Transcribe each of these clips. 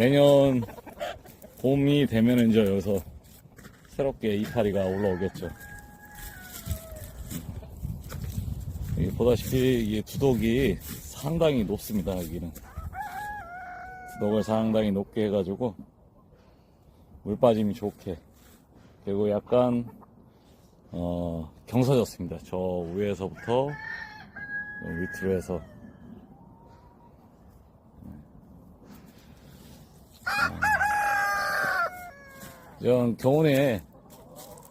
내년 봄이 되면 이제 여기서 새롭게 이파리가 올라오겠죠. 이 보다시피 이 두독이 상당히 높습니다. 여기는 두독을 상당히 높게 해가지고 물 빠짐이 좋게 그리고 약간 어, 경사졌습니다. 저 위에서부터 밑으로 해서 전 겨우내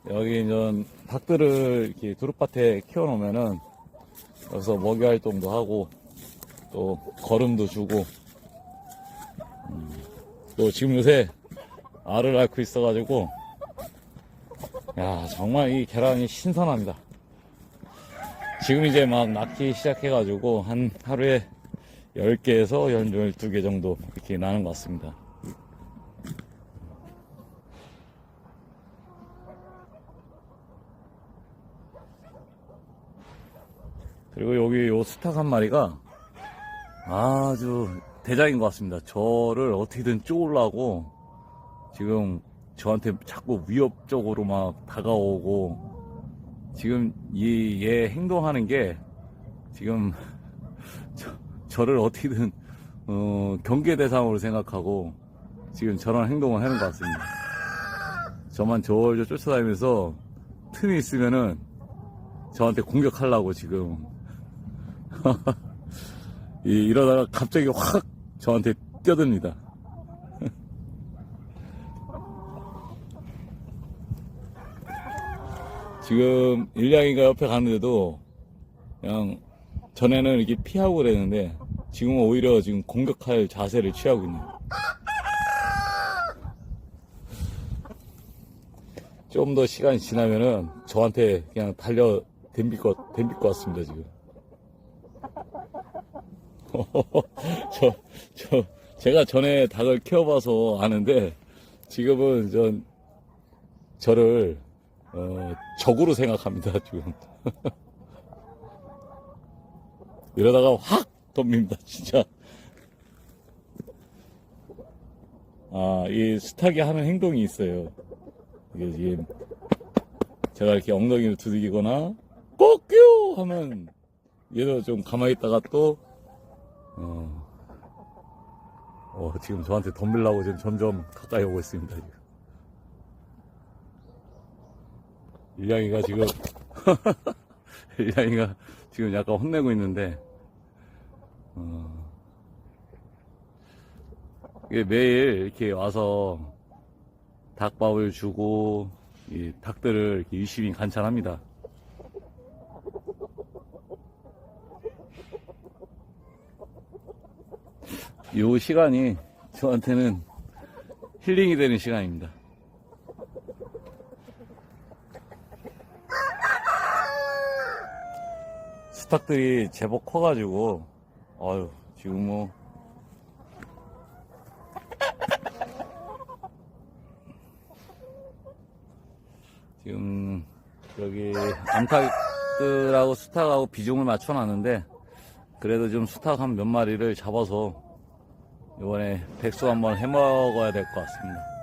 여기 전 닭들을 이렇게 두릅밭에 키워놓으면은 여기서 먹이 활동도 하고 또 거름도 주고 음, 또 지금 요새 알을 낳고 있어가지고 야 정말 이 계란이 신선합니다. 지금 이제 막 낳기 시작해가지고 한 하루에 10개에서 12개 정도 이렇게 나는 것 같습니다. 그리고 여기 요 스탁 한 마리가 아주 대장인 것 같습니다. 저를 어떻게든 쪼으려고 지금 저한테 자꾸 위협적으로 막 다가오고 지금 이 얘 행동하는 게 지금 저, 저를 어떻게든 어, 경계 대상으로 생각하고 지금 저런 행동을 하는 것 같습니다. 저만 저를 쫓아다니면서 틈이 있으면은 저한테 공격하려고 지금 이, 이러다가 갑자기 확 저한테 뛰어듭니다. 지금 일량이가 옆에 가는데도 그냥 전에는 이렇게 피하고 그랬는데 지금은 오히려 지금 공격할 자세를 취하고 있네요. 좀더 시간이 지나면은 저한테 그냥 달려 덤빌 것, 덤빌 것 같습니다, 지금. 저, 저, 제가 전에 닭을 키워봐서 아는데, 지금은 전, 저를, 어, 적으로 생각합니다, 지금. 이러다가 확 덤빕니다, 진짜. 아, 이 스탁이 하는 행동이 있어요. 이게 지금, 제가 이렇게 엉덩이를 두들기거나, 꼭요! 하면, 얘도 좀 가만히 있다가 또, 어, 어, 지금 저한테 덤빌라고 지금 점점 가까이 오고 있습니다, 지금. 일량이가 지금, 일량이가 지금 약간 혼내고 있는데, 어, 매일 이렇게 와서 닭밥을 주고, 이 닭들을 이렇게 유심히 관찰합니다. 요 시간이 저한테는 힐링이 되는 시간입니다. 스탁들이 제법 커가지고, 아유, 지금 뭐, 지금, 여기, 암탉들하고 수탉하고 비중을 맞춰놨는데, 그래도 좀 수탉 한 몇 마리를 잡아서 이번에 백수 한번 해 먹어야 될 것 같습니다.